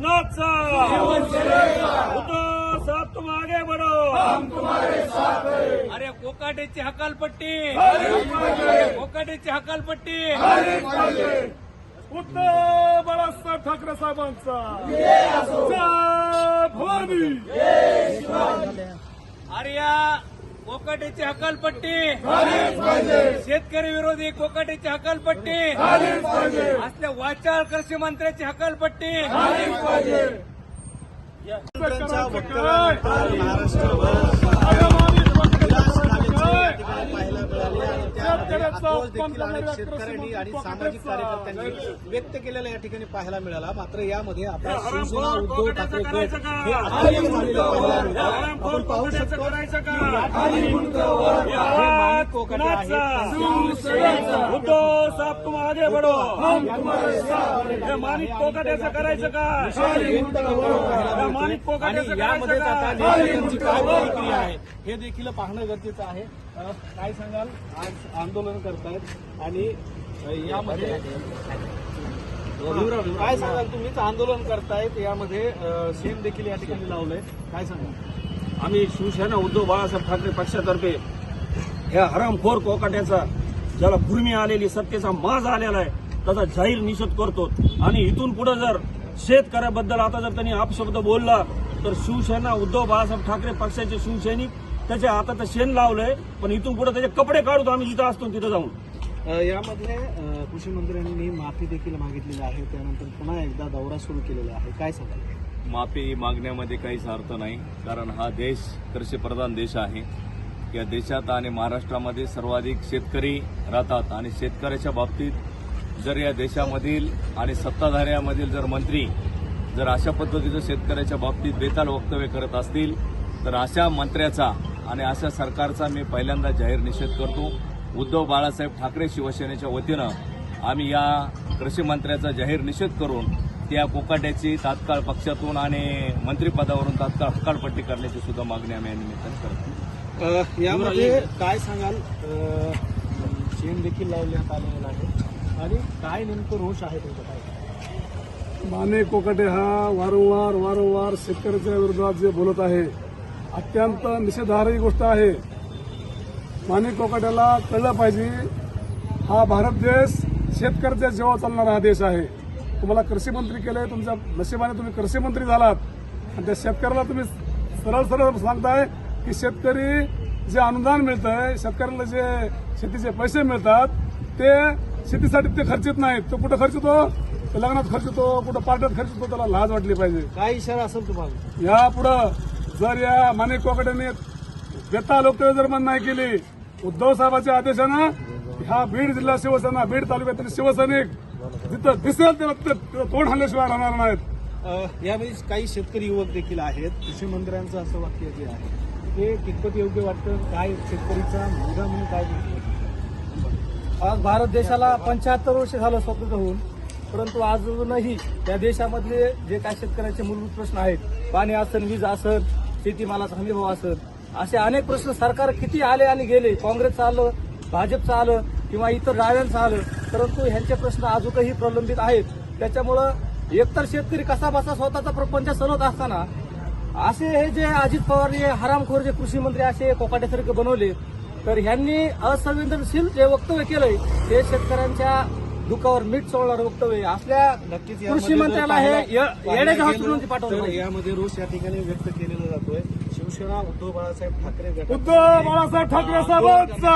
कुणाचा साथ तुम आगे बढ़ो अरे कोकाटेची हकालपट्टी. कोकाटेची हकालपट्टी. उद्धव बाळासाहेब ठाकरे साहेबांचा. जय भवानी अरे या कोकाटेची हकालपट्टी. शेतकरी विरोधी कोकाटेची हकालपट्टी. असल्या वाचाळ कृषी मंत्र्याची हकालपट्टी. मंत्र्यांच्या वक्तव्यानंतर महाराष्ट्रभर पाहायला मिळाले आणि त्यामध्ये आक्रोश देखील अनेक शेतकऱ्यांनी आणि सामाजिक कार्यकर्त्यांनी व्यक्त केलेला या ठिकाणी पाहायला मिळाला. मात्र यामध्ये आपला शिवसेना उद्धव ठाकरे गट हे आपण पाहू शकतो की हे कोकाटे आहेत उद्धव साहेब तुम आगे हे करायचं माणिक आणि यामध्ये आता काय नेत्यांची काय प्रतिक्रिया आहे. हे देखील पाहणं गरजेचं आहे. काय सांगाल? आज आंदोलन करतायत आणि यामध्ये काय सांगाल तुम्हीच? आंदोलन करतायत. यामध्ये शेण देखील या ठिकाणी लावलंय. काय सांगाल? आम्ही शिवसेना उद्धव बाळासाहेब ठाकरे पक्षातर्फे ह्या हरामखोर कोकाट्याचा ज्याला भूमी आलेली सत्तेचा माज आलेला आहे त्याचा जाहीर निषेध करतो. आणि इथून पुढे जर शेतकऱ्याबद्दल आता जर त्यांनी अपशब्द बोलला तर शिवसेना उद्धव बाळासाहेब ठाकरे पक्षाचे शिवसैनिक त्याच्या हातात शेण लावलंय पण इथून पुढे त्याचे कपडे काढतो आम्ही जिथं असतो तिथं जाऊन. यामध्ये कृषी मंत्र्यांनी माफी देखील मागितलेली आहे त्यानंतर पुन्हा एकदा दौरा सुरू केलेला आहे. काय सांगाल? माफी मागण्यामध्ये काहीच अर्थ नाही कारण हा देश कृषीप्रधान देश आहे. या देशात आणि महाराष्ट्रामध्ये सर्वाधिक शेतकरी राहतात आणि शेतकऱ्याच्या बाबतीत जर या देशामधील आणि सत्ताधाऱ्यामधील जर मंत्री जर अशा पद्धतीचं शेतकऱ्याच्या बाबतीत बेताल वक्तव्य करत असतील तर अशा मंत्र्याचा आणि अशा सरकारचा मी पहिल्यांदा जाहीर निषेध करतो. उद्धव बाळासाहेब ठाकरे शिवसेनेच्या वतीनं आम्ही या कृषी मंत्र्याचा जाहीर निषेध करून त्या कोकाट्याची तात्काळ पक्षातून आणि मंत्रिपदावरून तात्काळ हकालपट्टी करण्याची सुद्धा मागणी आम्ही या निमित्तानं करतो यामध्ये काय सांगाल? अ, शेण देखील लावण्यात आलेलं आहे. आणि काय नेमकं रोष आहे तुमचं काय माने कोकाटे हा वारंवार वारंवार शेतकऱ्याच्या विरोधात जे बोलत आहे अत्यंत निषेधार्ह गोष्ट आहे. माने कोकाट्याला कळलं पाहिजे हा भारत देश शेतकऱ्याच्या जेव्हा चालणारा हा देश आहे. तुम्हाला कृषी मंत्री केले तुमच्या नशिबाने तुम्ही कृषी मंत्री झालात. आणि त्या शेतकऱ्याला तुम्ही सरळ सरळ सांगताय की शेतकरी जे अनुदान मिळतंय शेतकऱ्याला जे शेतीचे पैसे मिळतात ते शेतीसाठी ते खर्चित नाहीत. तो कुठं खर्चतो तो लग्नात खर्चतो कुठं पार्ट्यात खर्चतो त्याला लाज वाटली पाहिजे. काय इशारा असेल तुम्हाला? यापुढं जर या माणिक कोकड्याने व्यथा लोकतव्य जर बंद नाही केली उद्धव साहेबाच्या आदेशानं ह्या बीड जिल्हा शिवसेना बीड तालुक्यातील शिवसैनिक जिथं दिसेल तेव्हा ते- ते तोंड हल्ल्याशिवाय राहणार नाहीत. यामध्ये काही शेतकरी युवक देखील आहेत. कृषी मंत्र्यांचं असं वाक्य जे आहे ते कितपत योग्य वाटतं? काय शेतकरीचा मुलगा म्हणून काय? आज भारत देशाला पंच्याहत्तर वर्ष झालं स्वतंत्र होऊन परंतु अजूनही त्या देशामधले जे काय शेतकऱ्याचे मूलभूत प्रश्न आहेत पाणी असन वीज असन शेतीमालाचा हमीभाव असन असे अनेक प्रश्न सरकार किती आले आणि गेले काँग्रेसचं आलं भाजपचं आलं किंवा इतर डाव्यांचं आलं परंतु ह्यांचे प्रश्न अजूनही प्रलंबित आहेत. त्याच्यामुळं एकतर शेतकरी कसा बसा स्वतःचा प्रपंच चालवत असताना असे हे जे अजित पवार हे हरामखोर जे कृषी मंत्री असे कोकाट्यासारखे बनवले तर ह्यांनी असंवेदनशील जे वक्तव्य केलंय ते शेतकऱ्यांच्या दुखावर मीठ चोळणारं वक्तव्य. असल्या नक्कीच कृषी मंत्र्याला हे पाहायला- ये- पाहायला येड्याच्या गेलं हॉस्पिटलमध्ये पाठवलं. यामध्ये रोष या ठिकाणी व्यक्त केलेला जातोय शिवसेना उद्धव बाळासाहेब ठाकरे उद्धव बाळासाहेब ठाकरे साहेबांचा